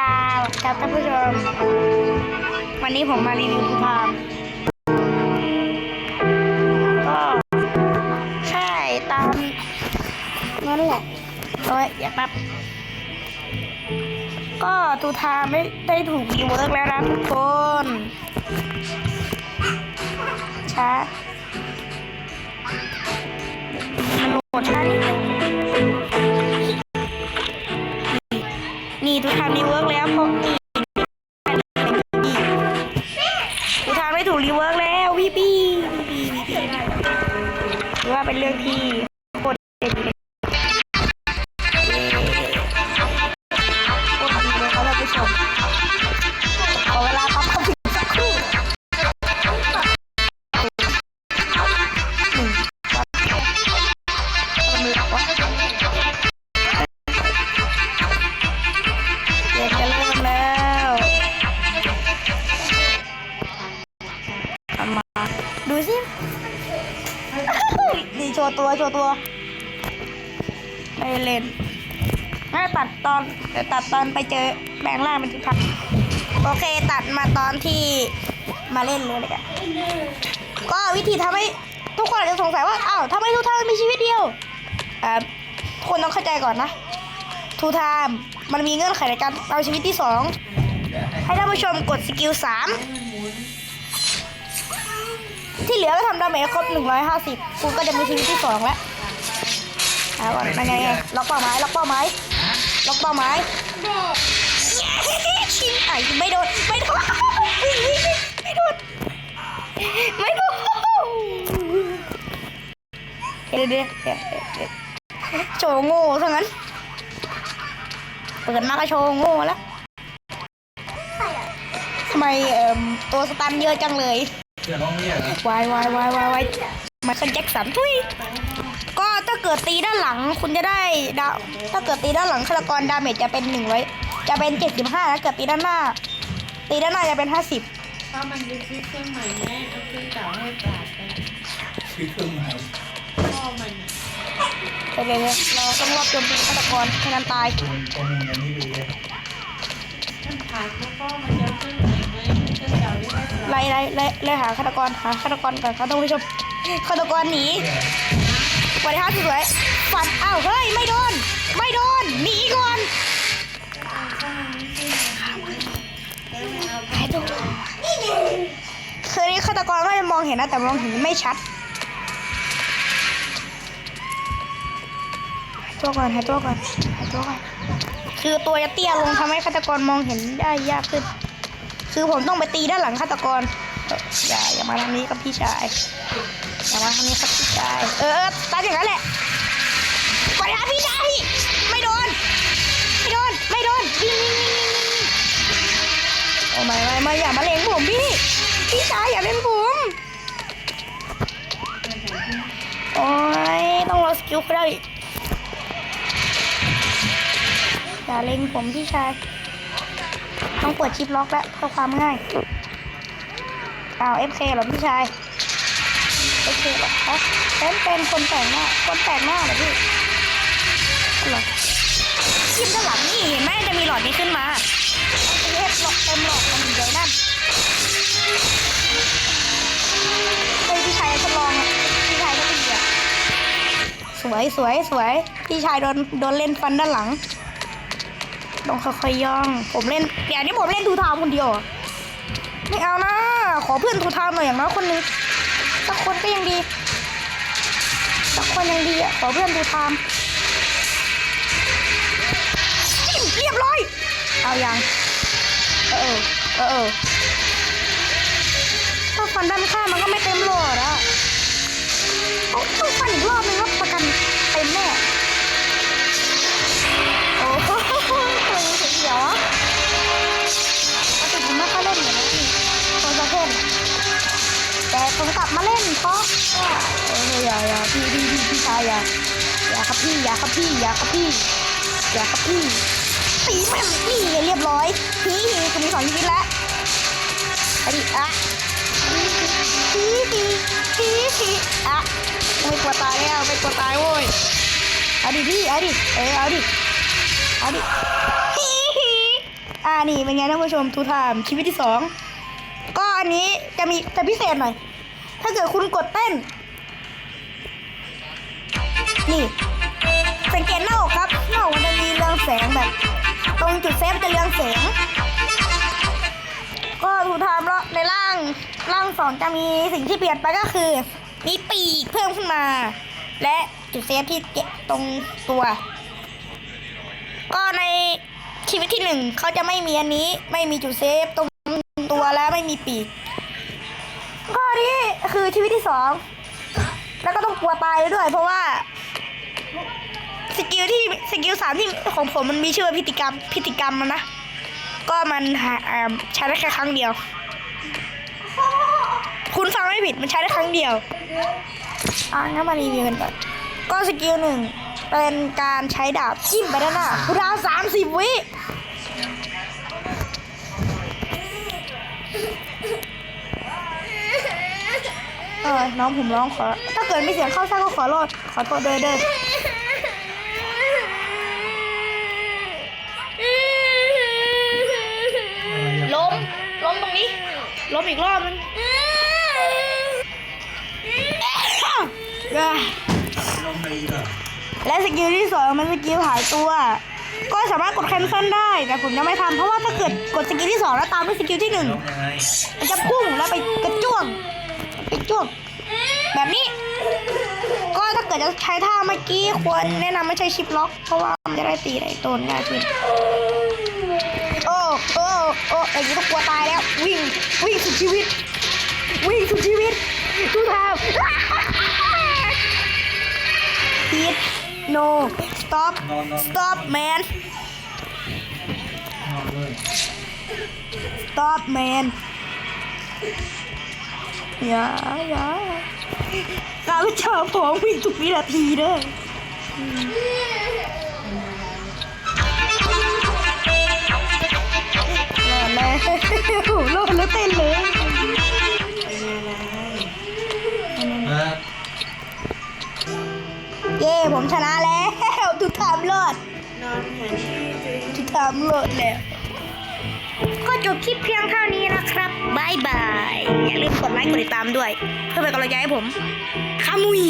ครับครับท่านผู้ชม วันนี้ผมมารีวิวทูทามก็ใช่ตามนั่นแหละโอ้ยอย่าแป๊บก็ทูทาไม่ได้ถูกรีเวิร์กแล้วนะทุกคนช้ามันโหลดช้านิดนึงนี่ทุกทางรีเวิร์ก แล้วเพราะนี่ทุทางไม่ถูกรีเวิร์กแล้วพี่พี่พี่พี่พี่ถือว่าเป็นเรื่องที่ ตัวไม่เล่นไม่ตัดตอนเดี๋ยวตัดตอนไปเจอแบงค์ล่างเป็นทุกทักโอเคตัดมาตอนที่มาเล่นเลยเลยกันก็วิธีทำให้ทุกคนอาจจะสงสัยว่าอ้าวทำไมทุกท่านมีชีวิตเดียวอ่าทุกคนต้องเข้าใจก่อนนะทูไทม์มันมีเงื่อนไขในการเอาชีวิตที่สองให้ท่านผู้ชมกดสกิลสาม ที่เหลือก็ทำดาเมจครบหนึ่งร้อยห้าสิบคุณก็จะมีชีวิตที่สองแล้วเอาก่อนยังไงล็อกเป้าหมายล็อกเป้าหมายล็อกเป้าหมายชิงไอ้ไม่โดนไม่โดนไม่โดนไม่โดนเดี๋ยวเดี๋ยวเดี๋ยวเดี๋ยวโจโง่ทั้งนั้นเปิดมาก็โชว์โง่แล้วทำไมเอ่มตัวสตันเยอะจังเลย ดี๋ยวน้องเนี่ยวายวายวายวายวายมาคันแจ็คสันทุยก็ถ้าเกิดตีด้านหลังคุณจะได้ดาวถ้าเกิดตีด้านหลังฆาตกรดาเมจจะเป็นหนึ่งไว้จะเป็นเจ็ดสิบห้าถ้าเกิดตีด้านหน้า ตีด้านหน้าจะเป็นห้าสิบถ้ามันไปซื้อเครื่องใหม่แม่เอาเครื่องเก่าให้ปราบไปคือเครื่องหมายพ่อมันเดี๋ยวๆเราต้องรอบโจมตีฆาตกรให้นั้นตายคนข้อมูลอย่างนี้ดูเลยมันขาดแล้วก็มัน ได้ไล่ไล่ไล่ไล่หาฆาตกรหาฆาตกรก่อนครับท่านผู้ชมฆาตกรหนีสวัสดีครับสวยๆฟันอ้าวเฮ้ยไม่โดน ไม่โดนหนีก่อนหายตัวคือนี่ฆาตกรก็จะมองเห็นนะแต่มองเห็นไม่ชัดตัวก่อนหายตัวก่อนหายตัวก่อนคือตัวจะเตี้ยลงทำให้ฆาตกรมองเห็นได้ยากขึ้น คือผมต้องไปตีด้านหลังฆาตกรอย่าอย่ามาทางนี้กับพี่ชายอย่ามาทางนี้ครับพี่ชาย เออตายอย่างนั้นแหละไปหาพี่ชายไม่โดน ไม่โดน ไม่โดนวิ่งวิ่งวิ่งวิ่งโอ้ไม่ไม่ไม่อย่ามาเล่นผมพี่ พี่ชายอย่าเล่นผมโอ้ยต้องรอสกิลเขาได้อีกอย่าเล็งผมพี่ชาย ต้องเปิดชิปล็อกแล้วเพื่อความง่ายอ้าว FK เหรอพี่ชาย FK เหรอฮะเป็นเป็นคนแต่งหน้า คนแต่งหน้าเหรอพี่เหรอชิปด้านหลังนี่เห็นไหมจะมีหลอดนี้ขึ้นมาเอฟหลอกเต็มหลอดมันอยู่ในนั่นเฮ้ยพี่ชายทดลองอะพี่ชายก็ดีอะสวยสวยสวยพี่ชายโดนโดนเล่นฟันด้านหลัง ต้องค่อยๆย่อง ผมเล่นเดี๋ยวนี้ผมเล่นทูทามคนเดียวไม่เอานะ ขอเพื่อนทูทามหน่อยอย่างน้อยคนนึงสักคนก็ยังดีสักคนยังดีอะขอเพื่อนทูทามจิ้มเรียบร้อย เอาอยังเออเออเออถ้าฟันด้านข้างมันก็ แต่ผมกลับมาเล่นเพราะว่าเอย่าอย่าพี่พี่พี่พี่ชายอย่าอย่าครับพี่อย่าครับพี่อย่าครับพี่อย่าครับพี่ตีแม่งนี่เรียบร้อยพี่คุณมีสองชีวิตแล้วไอ้ดิอะพี่พี่พี่พี่อะไม่กลัวตายแล้วไม่กลัวตายโว้ยอดิพี่อดิเออเอาดิเอาดิฮิฮิอ่านี่เป็นไงท่านผู้ชมทูไทม์ชีวิตที่สองก็อันนี้จะมีจะพิเศษหน่อย ถ้าเกิดคุณกดเต้น นี่ สังเกตหน้าอกครับหน้าอกมันจะมีเรืองแสงแบบ ตรงจุดเซฟจะเรืองแสง ก็ทูไทม์แล้วในร่างร่างสองจะมีสิ่งที่เปลี่ยนไปก็คือ มีปีกเพิ่มขึ้นมา และจุดเซฟที่เก็บตรงตัว ก็ในชีวิตที่หนึ่งเขาจะไม่มีอันนี้ ไม่มีจุดเซฟตรงตัวและไม่มีปีก นี่คือชีวิตที่สอง แล้วก็ต้องกลัวตายไปด้วย เพราะว่า สกิลที่สกิลสามที่ของผมมันมีชื่อว่าพิธีกรรมพิธีกรรมมันนะ ก็มันหาอ่าใช้ได้แค่ครั้งเดียว คุณฟังไม่ผิดมันใช้ได้ครั้งเดียวอะงั้นมารีวิวกันก่อนก็สกิลหนึ่งเป็นการใช้ดาบจิ้มไปด้านหน้าคุณดาวสามสิบวิ เออน้องผมร้องขอ ถ้าเกิดไม่เสียงเข้าซ่าก็ขอโทษขอโทษเด้อเด้อล้มล้มตรงนี้ล้มอีกรอบนึงเอ้ยลงไปอีกเหรอและสกิลที่สองมันสกิลหายตัว ก็สามารถกดแคนเซิลได้ แต่ผมยังไม่ทำเพราะว่าถ้าเกิดกดสกิลที่สองแล้วตามด้วยสกิลที่หนึ่งลงยังไงมันจะพุ่งแล้วไปกระจ้วง ไปจ้วงแบบนี้ ก็ถ้าเกิดจะใช้ท่าเมื่อกี้ควรแนะนำไม่ใช้ชิปล็อก เพราะว่ามันจะได้ตีไหนโดนง่ายขึ้นโอ้โอ้โอ้อย่างนี้ต้องกลัวตายแล้ว วิ่งวิ่งสุดชีวิต วิ่งสุดชีวิตทุกทาง Hit no stop นอนนอน stop man นอนเลย stop man อย่าอย่าข้าพเจ้าพร้อมวิ่งทุกวินาทีเด้อรอดแล้วรอดแล้วเต้นเลยเออเย้ผมชนะแล้วทุกทามรอดนอนหาที่ตัวเองทุกทามรอดแล้ว ก็จบคลิปเพียงเท่านี้นะครับบายบาย อย่าลืมกดไลค์กดติดตามด้วย เพื่อเป็นกำลังใจให้ผมขามุย